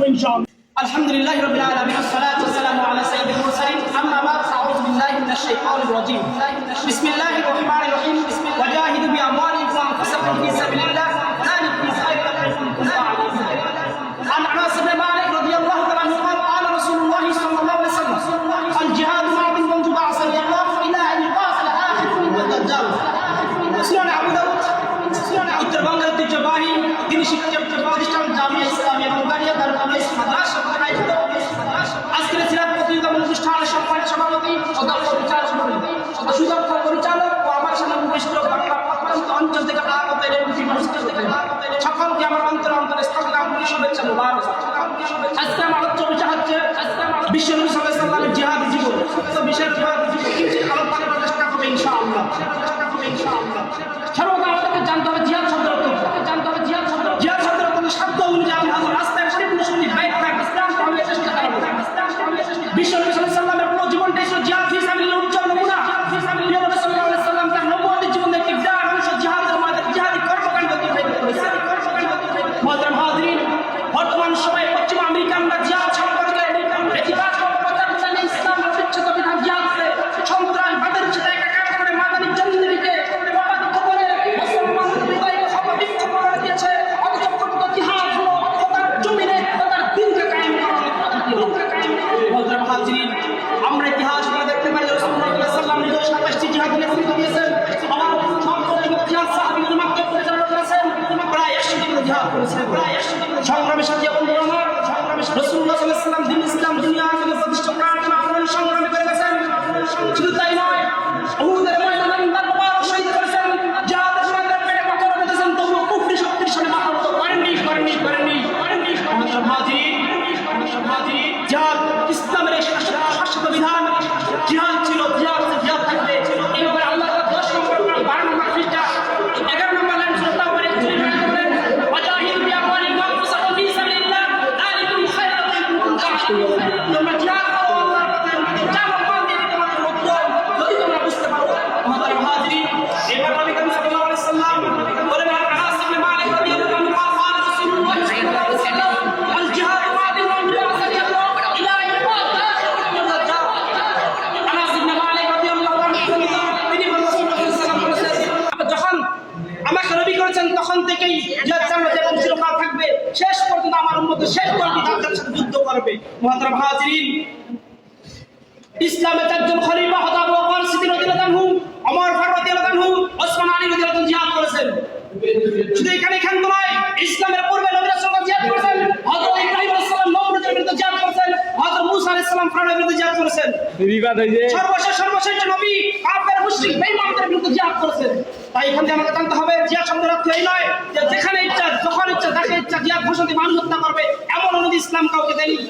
الحمد لله رب العالمين والصلاة والسلام على سيد المرسلين. أما بعد فأعوذ بالله من الشيطان الرجيم. بسم الله الرحمن الرحيم. وجاهدوا بأموالكم وأنفسكم في سبيل অঞ্চল থেকে বিভিন্ন অঞ্চল থেকে আগত এর সকলকে আমার অন্তর অন্তরে আন্তরিক শুভেচ্ছা, মোবারক। আজকে আমার আলোচ্য বিষয় হচ্ছে বিশ্ব নবী সাল্লাল্লাহু আলাইহি জিহাদ জীবন। তো বিশেষ জিহাদ জীবন কিঞ্চিত আলোচনা করার চেষ্টা করবে ইনশাআল্লাহ। ইনশাআল্লাহ সর্বদা আমাদেরকে জানতে হবে জিহাদ শব্দের অর্থ জানতে হবে জিহাদ শব্দ জিহাদ শব্দের হলো শব্দ অনুযায়ী আমরা রাস্তায় পরিপূর্ণ শুনি বাইক বাইক ইসলাম করার চেষ্টা করব বিশ্ব মহতরম হাজিরিন বর্তমান সময়ে পশ্চিম আমেরিকানরা সংগ্রামের সাথে বন্ধু আমার রসুল্লাহ সাল্লাল্লাহু দিন ইসলাম দুনিয়া আখেরাতে প্রতিষ্ঠা করার আন্দোলন সংগ্রামী করে গেছেন শুধু তাই নয় উহুদের ময়দানে তার শহীদ করেছেন জিহাদের ময়দানে পেটে পাথর বেঁধেছেন তবুও কুফরি শক্তির সাথে মাথা নত করেননি করেননি করেননি করেননি আমাদের হাজির জিহাদ ইসলামের শাসক বিধান জিহাদ আমাকে নবী করেছেন তখন থেকেই জিহাদ জান্নাত এবং থাকবে শেষ পর্যন্ত আমার উম্মত শেষ মুহতারাম হাজিরিন ইসলামের চারজন খলিফা হযরত আবু বকর সিদ্দিক রাদিয়াল্লাহু ওমর ফারুক রাদিয়াল্লাহু ওসমান আলী রাদিয়াল্লাহু জিহাদ করেছেন। শুধু এখানে ক্ষান্ত নয় ইসলামের পূর্বে নবী জিহাদ করেছেন হযরত ইব্রাহিম আলাইহিস সালাম নমরুদের বিরুদ্ধে জিহাদ করেছেন হযরত মূসা আলাইহিস সালাম ফেরাউনের বিরুদ্ধে জিহাদ করেছেন। বিবাদ হয়েছে সর্বশেষ সর্বশেষ যে নবী কাফের মুশরিক বেঈমানদের বিরুদ্ধে জিহাদ করেছেন। তাই এখান থেকে আমাকে জানতে হবে জিহাদ শব্দের অর্থ এই নয় যে যেখানে ইচ্ছা যখন ইচ্ছা যাকে ইচ্ছা জিহাদ ঘোষণা দিয়ে মানুষ হত্যা করবে এমন অনুমতি ইসলাম কাউকে দেয়নি।